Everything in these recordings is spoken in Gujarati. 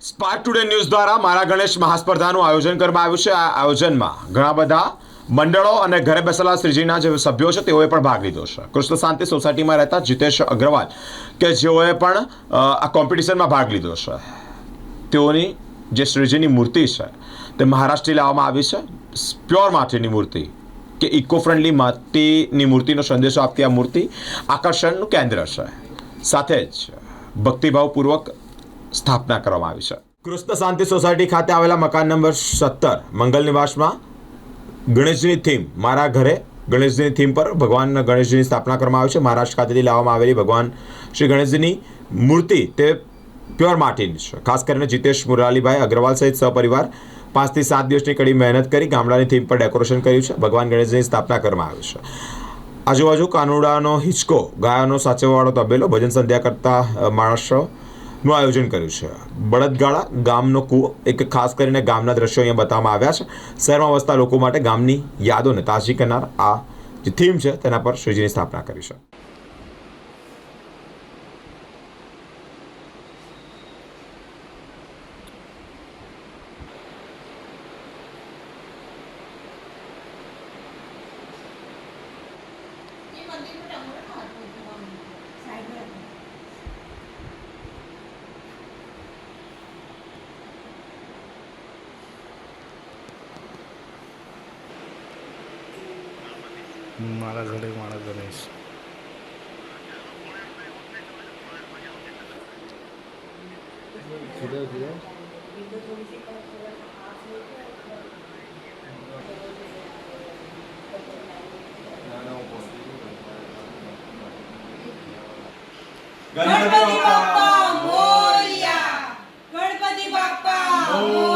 સ્પાર્ક ટુડે ન્યૂઝ દ્વારા મારા ગણેશ મહાસ્પર્ધાનું આયોજન કરવામાં આવ્યું છે. આ આયોજનમાં ઘણા બધા મંડળો અને ઘરે બેસેલા શ્રીજીના જે સભ્યો છે, તેઓએ પણ ભાગ લીધો છે. કૃષ્ણ શાંતિ સોસાયટીમાં રહેતા જીતેશ અગ્રવાલ કે જેઓએ પણ આ કોમ્પિટિશનમાં ભાગ લીધો છે. તેઓની જે શ્રીજીની મૂર્તિ છે, તે મહારાષ્ટ્રથી લાવવામાં આવી છે. પ્યોર માટીની મૂર્તિ કે ઇકો ફ્રેન્ડલી માટીની મૂર્તિનો સંદેશો આપતી આ મૂર્તિ આકર્ષણનું કેન્દ્ર છે. સાથે જ ભક્તિભાવપૂર્વક સ્થાપના કરવામાં આવી છે. કૃષ્ણ શાંતિ સોસાયટી ખાતે આવેલા મકાન નંબર સત્તર મંગલ નિવાસમાં ગણેશજીની થીમ મારા ઘરે ગણેશજીની થીમ પર ભગવાન ગણેશજીની સ્થાપના કરવામાં આવી છે. મહારાષ્ટ્ર ખાતેથી લાવવામાં આવેલી ભગવાન શ્રી ગણેશજીની મૂર્તિ તે પ્યોર માટીની છે. ખાસ કરીને જીતેશ મુરાલીભાઈ અગ્રવાલ સહિત સહપરિવાર પાંચથી સાત દિવસની કડી મહેનત કરી ગામડાની થીમ પર ડેકોરેશન કર્યું છે. ભગવાન ગણેશજીની સ્થાપના કરવામાં આવી છે. આજુબાજુ કાનુડાનો હિંચકો ગાયોનો સાચવવાળો તબેલો ભજન સંધ્યા કરતા અ, માણસોનું આયોજન કર્યું છે. બળદગાળા ગામનો કૂવો, એક ખાસ કરીને ગામના દ્રશ્યો અહીંયા બતાવવામાં આવ્યા છે. શહેરમાં વસતા લોકો માટે ગામની યાદોને તાજી કરનાર આ જે થીમ છે, તેના પર શ્રીજીની સ્થાપના કરી છે. એ મંદિર પર ટંગોળો ના હતો એટલો આમ સાઈડમાં હતો. મારા ઘરે મારા ગણેશ ગણપતિ બાપા મોરિયા. ગણપતિ બાપ્પા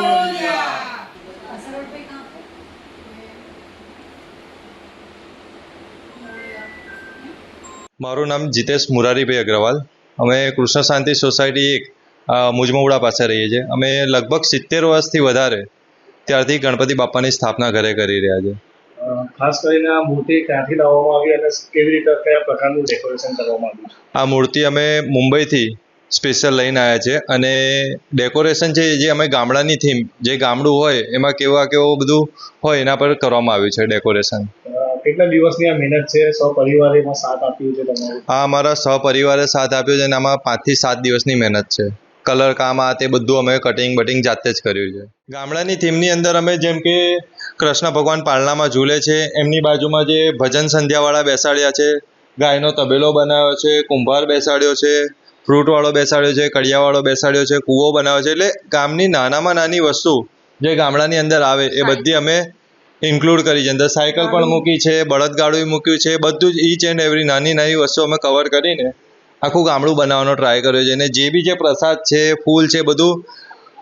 મારું નામ જીતેશ મુરારીભાઈ અગ્રવાલ. અમે કૃષ્ણ શાંતિ સોસાયટી એક મુજમોવડા પાસે રહીએ છીએ. અમે લગભગ સિત્તેર વર્ષથી વધારે ત્યારથી ગણપતિ બાપ્પાની સ્થાપના ઘરે કરી રહ્યા છે ખાસ કરીને આ મૂર્તિ ક્યાંથી લાવવામાં આવી અને કેવી રીતે કયા પ્રકારનું ડેકોરેશન કરવામાં આવ્યું આ મૂર્તિ અમે મુંબઈથી સ્પેશિયલ લઈને આવ્યા છે અને ડેકોરેશન છે જે અમે ગામડાની થીમ જે ગામડું હોય એમાં કેવા કેવું બધું હોય એના પર કરવામાં આવ્યું છે ડેકોરેશન. કેટલા દિવસની આ મહેનત છે? સપરિવારે એમાં સાથ આપ્યું છે તમારો? હા અમારા સહપરિવારે સાથ આપ્યો છે અને આમાં પાંચથી સાત દિવસની મહેનત છે. કલર કામ આ તે બધું અમે કટિંગ બટિંગ જાતે જ કર્યું છે. ગામડાની થીમની અંદર અમે જેમ કે કૃષ્ણ ભગવાન પાલનામાં ઝૂલે છે એમની બાજુમાં જે ભજન સંધ્યાવાળા બેસાડ્યા છે ગાયનો તબેલો બનાવ્યો છે કુંભાર બેસાડ્યો છે ફ્રૂટવાળો બેસાડ્યો છે કડિયાવાળો બેસાડ્યો છે કૂવો બનાવ્યો છે. એટલે ગામની નાનામાં નાની વસ્તુ જે ગામડાની અંદર આવે એ બધી અમે ઇન્ક્લુડ કરી છે. અંદર સાયકલ પણ મૂકી છે બળદગાડું મૂક્યું છે બધું જ ઈચ એન્ડ એવરી નાની નાની વસ્તુ અમે કવર કરીને આખું ગામડું બનાવવાનો ટ્રાય કર્યો છે. અને જે બી જે પ્રસાદ છે ફૂલ છે બધું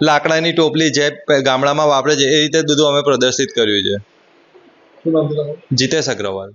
લાકડાની ટોપલી જે ગામડામાં વાપરે છે એ રીતે બધું અમે પ્રદર્શિત કર્યું છે. જીતેશ અગ્રવાલ.